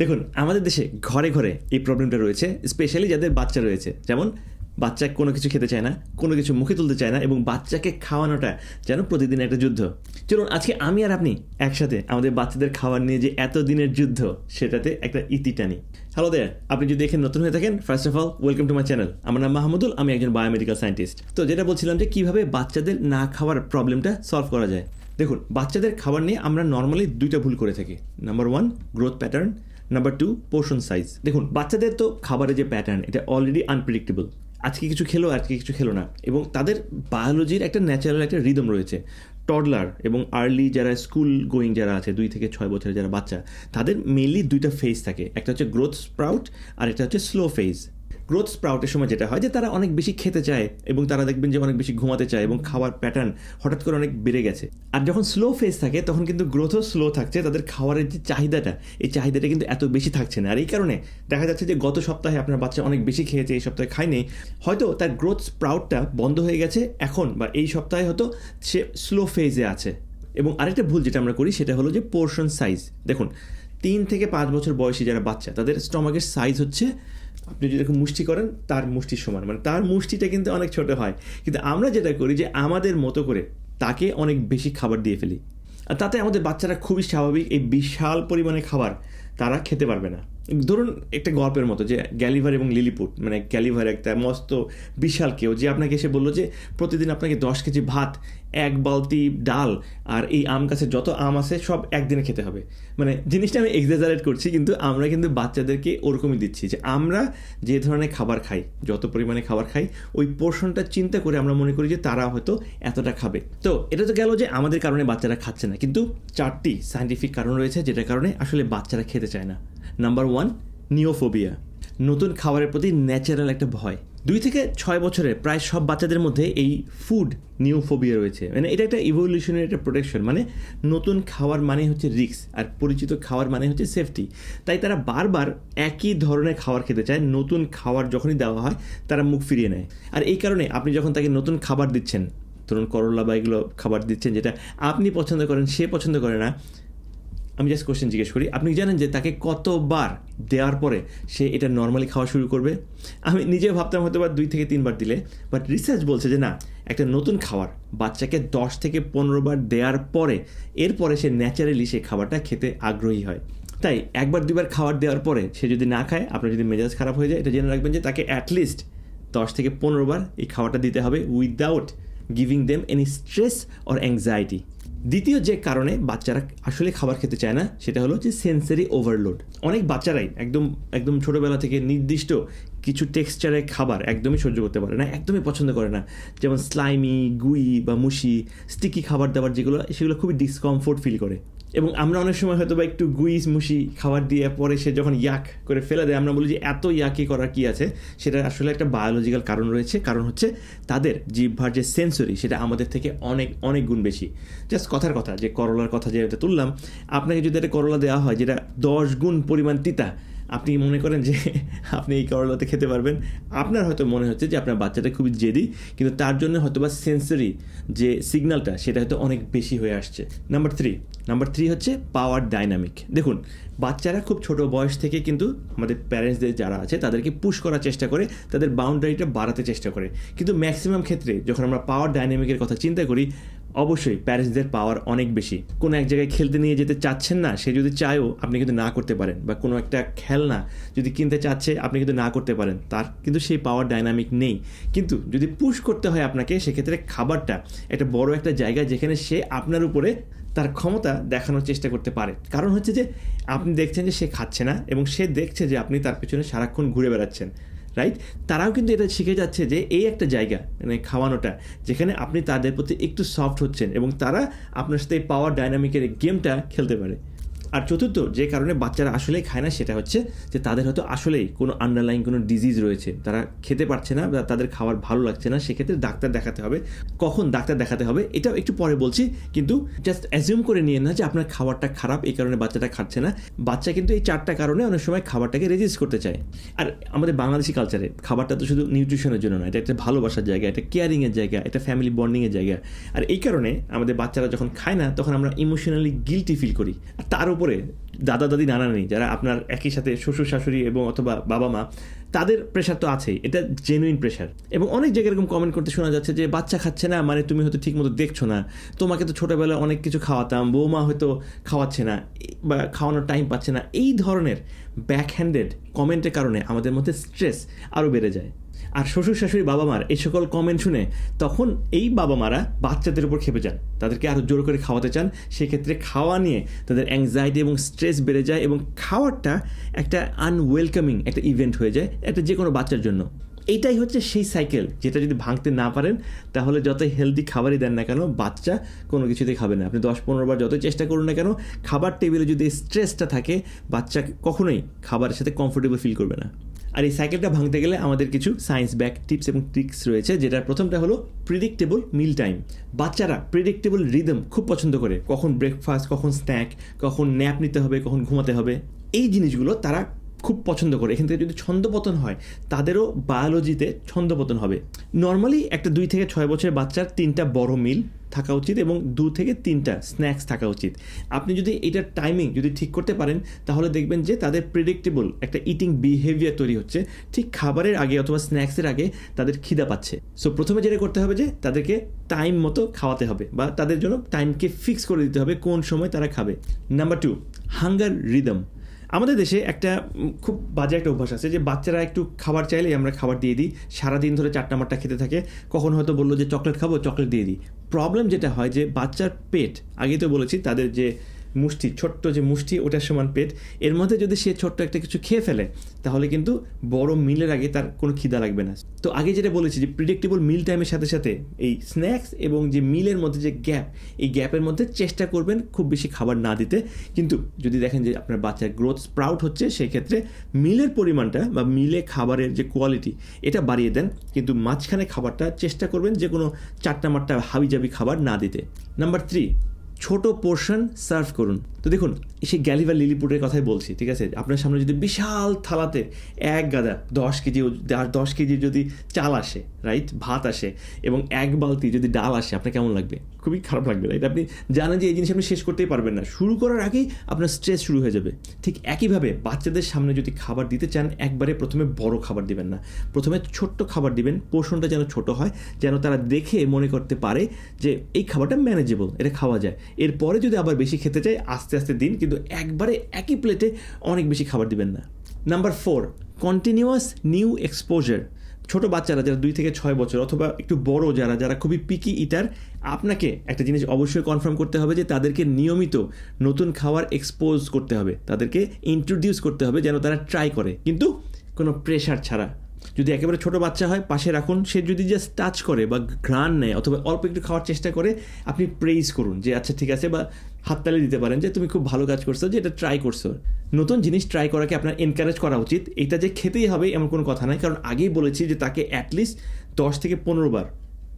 দেখুন, আমাদের দেশে ঘরে ঘরে এই প্রবলেমটা রয়েছে স্পেশালি যাদের বাচ্চা রয়েছে। যেমন, বাচ্চা কোনো কিছু খেতে চায় না, কোনো কিছু মুখে তুলতে চায় না, এবং বাচ্চাকে খাওয়ানোটা যেন প্রতিদিন একটা যুদ্ধ। চলুন, আজকে আমি আর আপনি একসাথে আমাদের বাচ্চাদের খাওয়ার নিয়ে যে এত দিনের যুদ্ধ, সেটাতে একটা ইতি টানি। হ্যালো দেয়ার আপনি যদি এখানে নতুন হয়ে থাকেন first of all welcome to my channel আমার নাম মাহমুদুল, আমি একজন বায়োমেডিক্যাল সায়েন্টিস্ট তো যেটা বলছিলাম যে কীভাবে বাচ্চাদের না খাওয়ার প্রবলেমটা সলভ করা যায়। দেখুন, বাচ্চাদের খাবার নিয়ে আমরা নর্মালি দুইটা ভুল করে থাকি। Number one growth pattern number two portion size দেখুন, বাচ্চাদের তো খাবারের যে প্যাটার্ন এটা অলরেডি আনপ্রেডিক্টেবল আজকে কিছু খেলো, আজকে কিছু খেলো না। এবং তাদের বায়োলজির একটা ন্যাচারাল একটা রিদম রয়েছে। টডলার এবং আর্লি যারা স্কুল গোয়িং যারা আছে, দুই থেকে ছয় বছরের যারা বাচ্চা, তাদের মেনলি দুইটা ফেজ থাকে। একটা হচ্ছে গ্রোথ স্প্রাউট আর একটা হচ্ছে স্লো ফেজ গ্রোথ স্প্রাউটের সময় যেটা হয় যে তারা অনেক বেশি খেতে চায় এবং তারা দেখবেন যে অনেক বেশি ঘুমাতে চায় এবং খাওয়ার প্যাটার্ন হঠাৎ করে অনেক বেড়ে গেছে। আর যখন স্লো ফেজ থাকে, তখন কিন্তু গ্রোথও স্লো থাকছে, তাদের খাওয়ারের যে চাহিদাটা, এই চাহিদাটা কিন্তু এত বেশি থাকছে না। আর এই কারণে দেখা যাচ্ছে যে গত সপ্তাহে আপনার বাচ্চা অনেক বেশি খেয়েছে, এই সপ্তাহে খায়নি। হয়তো তার গ্রোথ স্প্রাউটটা বন্ধ হয়ে গেছে এখন, বা এই সপ্তাহে হয়তো সে স্লো ফেজে আছে। এবং আরেকটা ভুল যেটা আমরা করি, সেটা হলো যে পোর্শন সাইজ দেখুন, তিন থেকে পাঁচ বছর বয়সী যারা বাচ্চা, তাদের স্টমাকের সাইজ হচ্ছে আপনি যদি মুষ্টি করেন, তার মুষ্টির সমান। মানে তার মুষ্টিটা কিন্তু অনেক ছোট হয়। কিন্তু আমরা যেটা করি যে আমাদের মতো করে তাকে অনেক বেশি খাবার দিয়ে ফেলি। আর তাতে আমাদের বাচ্চারা খুবই স্বাভাবিক এই বিশাল পরিমাণে খাবার তারা খেতে পারবে না। ধরুন একটা গল্পের মতো যে গ্যালিভার এবং লিলিপুট মানে গ্যালিভার একটা মস্ত বিশাল কেউ যে আপনাকে এসে বলল যে প্রতিদিন আপনাকে দশ কেজি ভাত, এক বালতি ডাল আর এই আম গাছের যত আম আছে সব একদিনে খেতে হবে। মানে জিনিসটা আমি এক্সাজারেট করছি, কিন্তু আমরা কিন্তু বাচ্চাদেরকে ওরকমই দিচ্ছি যে আমরা যে ধরনের খাবার খাই, যত পরিমাণে খাবার খাই, ওই পোর্শনটা চিন্তা করে আমরা মনে করি যে তারা হয়তো এতটা খাবে। তো এটা তো গেল যে আমাদের কারণে বাচ্চারা খাচ্ছে না, কিন্তু চারটি সায়েন্টিফিক কারণ রয়েছে যেটার কারণে আসলে বাচ্চারা খেতে চায় না। নাম্বার ওয়ান নিওফোবিয়া নতুন খাবারের প্রতি ন্যাচারাল একটা ভয়। দুই থেকে ছয় বছরের প্রায় সব বাচ্চাদের মধ্যে এই ফুড নিওফোবিয়া রয়েছে। মানে এটা একটা ইভলিউশনের একটা প্রোটেকশন মানে নতুন খাওয়ার মানে হচ্ছে রিস্ক আর পরিচিত খাওয়ার মানে হচ্ছে সেফটি তাই তারা বারবার একই ধরনের খাবার খেতে চায়। নতুন খাবার যখনই দেওয়া হয়, তারা মুখ ফিরিয়ে নেয়। আর এই কারণে আপনি যখন তাকে নতুন খাবার দিচ্ছেন, ধরুন করলা বা এগুলো খাবার দিচ্ছেন যেটা আপনি পছন্দ করেন, সে পছন্দ করে না আমি জাস্ট কোশ্চেন জিজ্ঞেস করি, আপনি জানেন যে তাকে কতবার দেওয়ার পরে সে এটা নর্মালি খাওয়া শুরু করবে? আমি নিজে ভাবতাম হয়তো বা দুই থেকে তিনবার দিলে বাট রিসার্চ বলছে যে না, একটা নতুন খাবার বাচ্চাকে দশ থেকে পনেরো বার দেওয়ার পরে, এরপরে সে ন্যাচারালি সে খাবারটা খেতে আগ্রহী হয়। তাই একবার দুবার খাবার দেওয়ার পরে সে যদি না খায়, আপনার যদি মেজাজ খারাপ হয়ে যায়, এটা জেনে রাখবেন যে তাকে অ্যাটলিস্ট দশ থেকে পনেরো বার এই খাবারটা দিতে হবে without giving them any stress or anxiety দ্বিতীয় যে কারণে বাচ্চারা আসলে খাবার খেতে চায় না, সেটা হলো যে সেন্সারি ওভারলোড অনেক বাচ্চারাই একদম একদম ছোটোবেলা থেকে নির্দিষ্ট কিছু টেক্সচারের খাবার একদমই সহ্য করতে পারে না, একদমই পছন্দ করে না। যেমন স্লাইমি গুই বা মুশি স্টিকি খাবার দাবার যেগুলো, সেগুলো খুবই ডিসকমফোর্ট ফিল করে। এবং আমরা অনেক সময় হয়তো বা একটু গুইস মুশি খাবার দিয়ে পরে সে যখন ইয়াক করে ফেলে দেয়, আমরা বলি যে এত ইয়াকি করার কী আছে? সেটা আসলে একটা বায়োলজিক্যাল কারণ রয়েছে। কারণ হচ্ছে তাদের জিহ্বার যে সেন্সরি সেটা আমাদের থেকে অনেক অনেক গুণ বেশি। জাস্ট কথার কথা, যে করলার কথা যেটা তুললাম, আপনাকে যদি একটা করলা দেওয়া হয়, যেটা দশ গুণ পরিমাণ তিতা আপনি মনে করেন যে আপনি এই করলাতে খেতে পারবেন। আপনার হয়তো মনে হচ্ছে যে আপনার বাচ্চাটা খুবই জেদি, কিন্তু তার জন্য হয়তো বা সেন্সরি যে সিগন্যালটা সেটা হয়তো অনেক বেশি হয়ে আসছে। নাম্বার থ্রি নাম্বার থ্রি হচ্ছে পাওয়ার ডাইনামিক দেখুন, বাচ্চারা খুব ছোট বয়স থেকে কিন্তু আমাদের প্যারেন্টসদের যারা আছে, তাদেরকে পুশ করার চেষ্টা করে, তাদের বাউন্ডারিটা বাড়াতে চেষ্টা করে। কিন্তু ম্যাক্সিমাম ক্ষেত্রে যখন আমরা পাওয়ার ডাইনামিকের কথা চিন্তা করি অবশ্যই প্যারেন্টসদের পাওয়ার অনেক বেশি। কোনো এক জায়গায় খেলতে নিয়ে যেতে চাচ্ছেন না, সে যদি চায়ও আপনি কিন্তু না করতে পারেন। বা কোনো একটা খেলনা যদি কিনতে চাচ্ছে, আপনি কিন্তু না করতে পারেন। তার কিন্তু সেই পাওয়ার ডাইনামিক নেই। কিন্তু যদি পুশ করতে হয় আপনাকে, সেক্ষেত্রে খাবারটা একটা বড় একটা জায়গা যেখানে সে আপনার উপরে তার ক্ষমতা দেখানোর চেষ্টা করতে পারে। কারণ হচ্ছে যে, আপনি দেখছেন যে সে খাচ্ছে না এবং সে দেখছে যে আপনি তার পেছনে সারাক্ষণ ঘুরে বেড়াচ্ছেন। রাইট তারাও কিন্তু এটা শিখে যাচ্ছে যে এই একটা জায়গা মানে খাওয়ানোটা, যেখানে আপনি তাদের প্রতি একটু সফট হচ্ছেন এবং তারা আপনার সাথে পাওয়ার ডাইনামিকের গেমটা খেলতে পারে। আর চতুর্থ, যে কারণে বাচ্চারা আসলেই খায় না, সেটা হচ্ছে যে তাদের হয়তো আসলেই কোনো আন্ডারলাইন কোনো ডিজিজ রয়েছে। তারা খেতে পারছে না বা তাদের খাবার ভালো লাগছে না, সেক্ষেত্রে ডাক্তার দেখাতে হবে। কখন ডাক্তার দেখাতে হবে, এটাও একটু পরে বলছি, কিন্তু জাস্ট অ্যাজিউম করে নিয়ে না যে আপনার খাবারটা খারাপ, এই কারণে বাচ্চাটা খাচ্ছে না। বাচ্চা কিন্তু এই চারটা কারণে অনেক সময় খাবারটাকে রেজিস্ট করতে চায়। আর আমাদের বাংলাদেশি কালচারে খাবারটা তো শুধু নিউট্রিশনের জন্য না এটা একটা ভালোবাসার জায়গা, এটা কেয়ারিংয়ের জায়গা, এটা ফ্যামিলি বন্ডিংয়ের জায়গা। আর এই কারণে আমাদের বাচ্চারা যখন খায় না, তখন আমরা ইমোশনালি গিলটি ফিল করি। আর তার উপরে দাদা, দাদি, নানা, নানি যারা আপনার একই সাথে শ্বশুর, শাশুড়ি এবং অথবা বাবা, মা, তাদের প্রেশার তো আছেই। এটা জেনুইন প্রেশার এবং অনেক জায়গায় এরকম কমেন্ট করতে শোনা যাচ্ছে যে, বাচ্চা খাচ্ছে না মানে তুমি হয়তো ঠিক মতো দেখছ না। তোমাকে তো ছোটোবেলায় অনেক কিছু খাওয়াতাম, বৌমা হয়তো খাওয়াচ্ছে না, বা খাওয়ানোর টাইম পাচ্ছে না। এই ধরনের ব্যাকহ্যান্ডেড কমেন্টের কারণে আমাদের মধ্যে স্ট্রেস আরও বেড়ে যায়। আর শ্বশুর শাশুড়ি বাবা মার এই সকল কমেন্ট শুনে তখন এই বাবা মারা বাচ্চাদের উপর খেপে যান। তাদেরকে আরও জোর করে খাওয়াতে চান। সেক্ষেত্রে খাওয়া নিয়ে তাদের অ্যাংজাইটি এবং স্ট্রেস বেড়ে যায় এবং খাওয়ারটা একটা আনওয়েলকামিং একটা ইভেন্ট হয়ে যায় একটা যে কোনো বাচ্চার জন্য। এইটাই হচ্ছে সেই সাইকেল যেটা যদি ভাঙতে না পারেন, তাহলে যত হেলদি খাবারই দেন না কেন, বাচ্চা কোনো কিছুতেই খাবে না। আপনি দশ পনেরো বার যতই চেষ্টা করুন না কেন, খাবার টেবিলে যদি স্ট্রেসটা থাকে, বাচ্চা কখনোই খাবারের সাথে কমফোর্টেবল ফিল করবে না। আর এই সাইকেলটা ভাঙতে গেলে আমাদের কিছু সায়েন্স ব্যাক টিপস এবং ট্রিক্স রয়েছে, যেটার প্রথমটা হলো প্রিডিক্টেবল মিল টাইম বাচ্চারা প্রিডিক্টেবল রিদম খুব পছন্দ করে। কখন ব্রেকফাস্ট কখন স্ন্যাক কখন ন্যাপ নিতে হবে, কখন ঘুমাতে হবে। এই জিনিসগুলো তারা খুব পছন্দ করে। এখান থেকে যদি ছন্দপতন হয়, তাদেরও বায়োলজিতে ছন্দপতন হবে। নর্মালি একটা দুই থেকে ছয় বছরের বাচ্চার তিনটা বড় মিল থাকা উচিত এবং দু থেকে তিনটা স্ন্যাক্স থাকা উচিত। আপনি যদি এটার টাইমিং যদি ঠিক করতে পারেন, তাহলে দেখবেন যে তাদের প্রেডিক্টেবল একটা ইটিং বিহেভিয়ার তৈরি হচ্ছে। ঠিক খাবারের আগে অথবা স্ন্যাক্সের আগে তাদের খিদা পাচ্ছে। সো প্রথমে যেটা করতে হবে যে তাদেরকে টাইম মতো খাওয়াতে হবে বা তাদের জন্য টাইমকে ফিক্স করে দিতে হবে কোন সময় তারা খাবে। নাম্বার টু হাঙ্গার রিদম আমাদের দেশে একটা খুব বাজে একটা অভ্যাস আছে যে বাচ্চারা একটু খাবার চাইলেই আমরা খাবার দিয়ে দিই। সারাদিন ধরে চারটা মারটা খেতে থাকে। কখন হয়তো বলল যে চকলেট খাব, চকলেট দিয়ে দিই। প্রবলেম যেটা হয় যে বাচ্চার পেট আগে তো বলেছি, তাদের যে মুষ্টি, ছোট্ট যে মুষ্টি, ওটার সমান পেট। এর মধ্যে যদি সে ছোট্ট একটা কিছু খেয়ে ফেলে, তাহলে কিন্তু বড় মিলের আগে তার কোনো খিদা লাগবে না। তো আগে যেটা বলেছি যে প্রিডিক্টেবল মিল টাইমের সাথে সাথে এই স্ন্যাক্স এবং যে মিলের মধ্যে যে গ্যাপ এই গ্যাপের মধ্যে চেষ্টা করবেন খুব বেশি খাবার না দিতে। কিন্তু যদি দেখেন যে আপনার বাচ্চার গ্রোথ স্প্রাউট হচ্ছে সেই ক্ষেত্রে মিলের পরিমাণটা বা মিলে খাবারের যে কোয়ালিটি এটা বাড়িয়ে দেন। কিন্তু মাঝখানে খাবারটা চেষ্টা করবেন যে কোনো চারটা মারটা হাবিজাবি খাবার না দিতে। নাম্বার থ্রি ছোট পোর্শন সার্ভ করুন। তো দেখুন, সেই গ্যালিভার লিলিপুটের কথাই বলছি, ঠিক আছে? আপনার সামনে যদি বিশাল থালাতে এক গাদা দশ কেজি দশ কেজি যদি চাল আসে রাইট ভাত আসে এবং এক বালতি যদি ডাল আসে, আপনার কেমন লাগবে? খুবই খারাপ লাগবে রাইট আপনি জানেন যে এই জিনিস আপনি শেষ করতেই পারবেন না। শুরু করার আগেই আপনার স্ট্রেস শুরু হয়ে যাবে। ঠিক একইভাবে বাচ্চাদের সামনে যদি খাবার দিতে চান, একবারে প্রথমে বড় খাবার দিবেন না। প্রথমে ছোট্ট খাবার দিবেন পোর্শনটা যেন ছোট হয়, যেন তারা দেখে মনে করতে পারে যে এই খাবারটা ম্যানেজেবল এটা খাওয়া যায়। এরপরে যদি আবার বেশি খেতে চাই, আস্তে আস্তে দিন, কিন্তু একবারে একই প্লেটে অনেক বেশি খাবার দিবেন না। Number four continuous new exposure ছোট বাচ্চারা, যারা দুই থেকে ছয় বছর অথবা একটু বড় যারা যারা খুবই পিকি ইটার আপনাকে একটা জিনিস অবশ্যই কনফার্ম করতে হবে যে তাদেরকে নিয়মিত নতুন খাবার এক্সপোজ করতে হবে। তাদেরকে ইন্ট্রোডিউস করতে হবে যেন তারা ট্রাই করে। কিন্তু কোনো প্রেশার ছাড়া। যদি একেবারে ছোট বাচ্চা হয়, পাশে রাখুন। সে যদি জাস্ট টাচ করে বা ঘ্রাণ নেয় অথবা অল্প একটু খাওয়ার চেষ্টা করে, আপনি প্রেইজ করুন যে আচ্ছা ঠিক আছে। বা হাততালি দিতে পারেন যে, তুমি খুব ভালো কাজ করছ, যে, এটা ট্রাই করছ। নতুন জিনিস ট্রাই করাকে আপনার এনকারেজ করা উচিত। এটা যে খেতেই হবে এমন কোনো কথা নয়। কারণ আগেই বলেছি যে, তাকে অ্যাটলিস্ট দশ থেকে পনেরো বার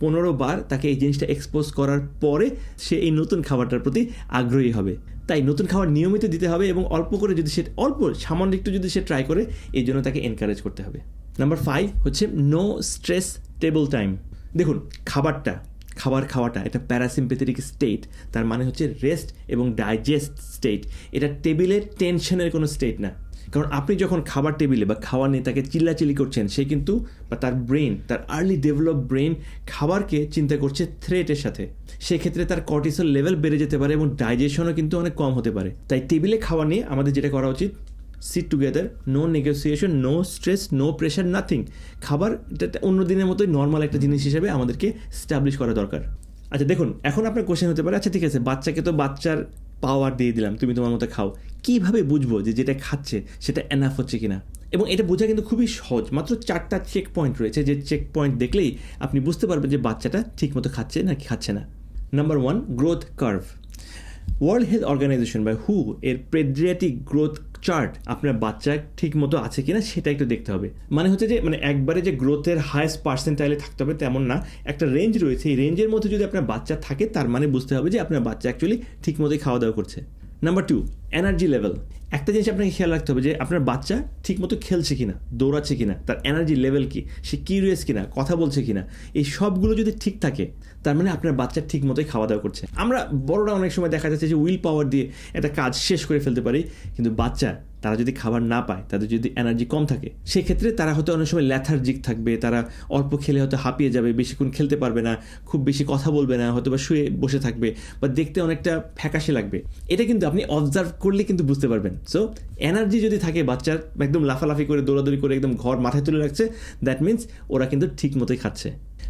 পনেরো বার তাকে এই জিনিসটা এক্সপোজ করার পরে সে এই নতুন খাবারটার প্রতি আগ্রহী হবে। তাই নতুন খাবার নিয়মিত দিতে হবে এবং অল্প করে যদি সে, অল্প সামান্য একটু যদি সে ট্রাই করে এই জন্য তাকে এনকারেজ করতে হবে। নাম্বার ফাইভ হচ্ছে নো স্ট্রেস টেবল টাইম দেখুন, খাবারটা, খাবার খাওয়াটা এটা প্যারাসিম্পেথেটিক স্টেট তার মানে হচ্ছে রেস্ট এবং ডাইজেস্ট স্টেট এটা টেবিলের টেনশনের কোনো স্টেট না। কারণ আপনি যখন খাবার টেবিলে বা খাওয়া নিয়ে তাকে চিল্লাচিল্লি করছেন, সে কিন্তু বা তার ব্রেন তার আর্লি ডেভেলপ ব্রেন খাবারকে চিন্তা করছে থ্রেটের সাথে। সেক্ষেত্রে তার কর্টিসল লেভেল বেড়ে যেতে পারে এবং ডাইজেশনও কিন্তু অনেক কম হতে পারে। তাই টেবিলে খাওয়া নিয়ে আমাদের যেটা করা উচিত sit together no negotiation no stress no pressure nothing খাবার অন্য দিনের মতোই নর্মাল একটা জিনিস হিসেবে আমাদেরকে স্টাবলিশ করা দরকার। আচ্ছা দেখুন, এখন আপনার কোশ্চেন হতে পারে আচ্ছা ঠিক আছে, বাচ্চাকে তো বাচ্চার পাওয়ার দিয়ে দিলাম, তুমি তোমার মতো খাও। কীভাবে বুঝব যে যেটা খাচ্ছে, সেটা এনাফ হচ্ছে কিনা? এবং এটা বোঝা কিন্তু খুবই সহজ, মাত্র চারটা চেক পয়েন্ট রয়েছে, যে চেক পয়েন্ট দেখলেই আপনি বুঝতে পারবেন যে বাচ্চাটা ঠিকমতো খাচ্ছে নাকি খাচ্ছে না। Number one growth curve world health organization বা হু এর পেডিয়াটিক গ্রোথ চার্ট আপনার বাচ্চা ঠিক মতো আছে কিনা সেটা একটু দেখতে হবে। মানে হচ্ছে যে মানে একবারে যে গ্রোথের হায়েস্ট পার্সেন্টাইলে থাকতে হবে তেমন না, একটা রেঞ্জ রয়েছে। এই রেঞ্জের মধ্যে যদি আপনার বাচ্চা থাকে, তার মানে বুঝতে হবে যে আপনার বাচ্চা অ্যাকচুয়ালি ঠিক মতোই খাওয়া দাওয়া করছে। নাম্বার টু এনার্জি লেভেল একটা জিনিস আপনাকে খেয়াল রাখতে হবে যে আপনার বাচ্চা ঠিকমতো খেলছে কিনা, দৌড়াচ্ছে কিনা, তার এনার্জি লেভেল কি, সে কিউরিয়াস কিনা, কথা বলছে কিনা, এই সবগুলো যদি ঠিক থাকে, তার মানে আপনার বাচ্চা ঠিক মতোই খাওয়া দাওয়া করছে। আমরা বড়রা অনেক সময় দেখা যাচ্ছে যে উইল পাওয়ার দিয়ে একটা কাজ শেষ করে ফেলতে পারি, কিন্তু বাচ্চা তারা যদি খাবার না পায়, তাদের যদি এনার্জি কম থাকে, সেক্ষেত্রে তারা হয়তো অনেক সময় ল্যাথার্জিক থাকবে, তারা অল্প খেলে হয়তো হাঁপিয়ে যাবে বেশিক্ষণ খেলতে পারবে না, খুব বেশি কথা বলবে না, হয়তো বা শুয়ে বসে থাকবে, বা দেখতে অনেকটা ফ্যাকাশে লাগবে। এটা কিন্তু আপনি অবজার্ভ করলে কিন্তু বুঝতে পারবেন। সো এনার্জি যদি থাকে বাচ্চার, একদম লাফালাফি করে, দৌড়াদৌড়ি করে, একদম ঘর মাথায় তুলে রাখছে দ্যাট মিন্স ওরা কিন্তু ঠিক মতোই খাচ্ছে।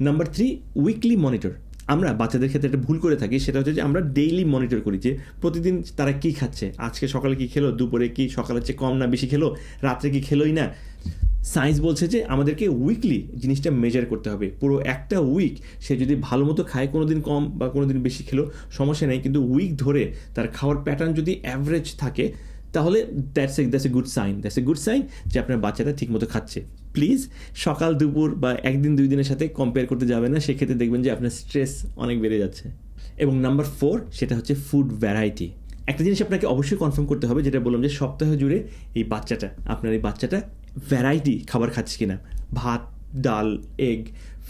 নাম্বার থ্রি উইকলি মনিটর আমরা বাচ্চাদের ক্ষেত্রে একটা ভুল করে থাকি, সেটা হচ্ছে যে আমরা ডেইলি মনিটর করি যে প্রতিদিন তারা কি খাচ্ছে। আজকে সকালে কি খেলো, দুপুরে কি সকালের চেয়ে কম না বেশি খেলো, রাত্রে কি খেলোই না। সায়েন্স বলছে যে আমাদেরকে উইকলি জিনিসটা মেজার করতে হবে। পুরো একটা উইক সে যদি ভালো মতো খায় কোনো দিন কম বা কোনো দিন বেশি খেলো, সমস্যা নেই। কিন্তু উইক ধরে তার খাওয়ার প্যাটার্ন যদি অ্যাভারেজ থাকে তাহলে that's a that's a good sign that's a good sign যে আপনার বাচ্চাটা ঠিকমতো খাচ্ছে। প্লিজ সকাল, দুপুর বা একদিন, দুই দিনের সাথে কম্পেয়ার করতে যাবেন না, সেক্ষেত্রে দেখবেন যে আপনার স্ট্রেস অনেক বেড়ে যাচ্ছে। এবং নাম্বার ফোর সেটা হচ্ছে ফুড ভ্যারাইটি একটা জিনিস আপনাকে অবশ্যই কনফার্ম করতে হবে, যেটা বললাম যে সপ্তাহ জুড়ে এই বাচ্চাটা, আপনার এই বাচ্চাটা ভ্যারাইটি খাবার খাচ্ছে কিনা। ভাত, ডাল এগ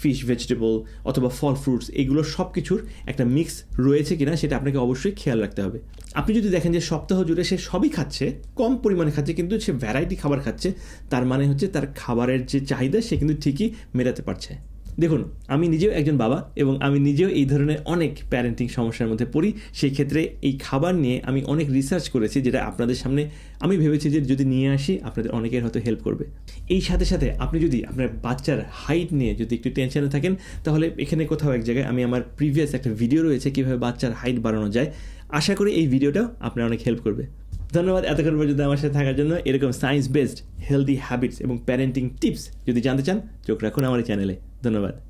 ফিশ ভেজিটেবল অথবা ফল ফ্রুটস এগুলো সব কিছুর একটা মিক্স রয়েছে কিনা সেটা আপনাকে অবশ্যই খেয়াল রাখতে হবে। আপনি যদি দেখেন যে সপ্তাহ জুড়ে সে সবই খাচ্ছে, কম পরিমাণে খাচ্ছে কিন্তু সে ভ্যারাইটি খাবার খাচ্ছে, তার মানে হচ্ছে তার খাবারের যে চাহিদা সে কিন্তু ঠিকই মেটাতে পারছে। দেখুন, আমি নিজেও একজন বাবা এবং আমি নিজেও এই ধরনের অনেক প্যারেন্টিং সমস্যার মধ্যে পড়ি। সেই ক্ষেত্রে এই খাবার নিয়ে আমি অনেক রিসার্চ করেছি যেটা আপনাদের সামনে আমি ভেবেছি যে যদি নিয়ে আসি, আপনাদের অনেকের হয়তো হেল্প করবে। এই সাথে সাথে আপনি যদি আপনার বাচ্চার হাইট নিয়ে যদি একটু টেনশনে থাকেন, তাহলে এখানে কোথাও এক জায়গায় আমি আমার প্রিভিয়াস একটা ভিডিও রয়েছে কীভাবে বাচ্চার হাইট বাড়ানো যায়। আশা করি এই ভিডিওটাও আপনার অনেক হেল্প করবে। ধন্যবাদ এতক্ষণ পর্যন্ত আমার সাথে থাকার জন্য। এরকম সায়েন্স বেসড হেলদি হ্যাবিটস এবং প্যারেন্টিং টিপস যদি জানতে চান, চোখ রাখুন আমার চ্যানেলে ধন্যবাদ।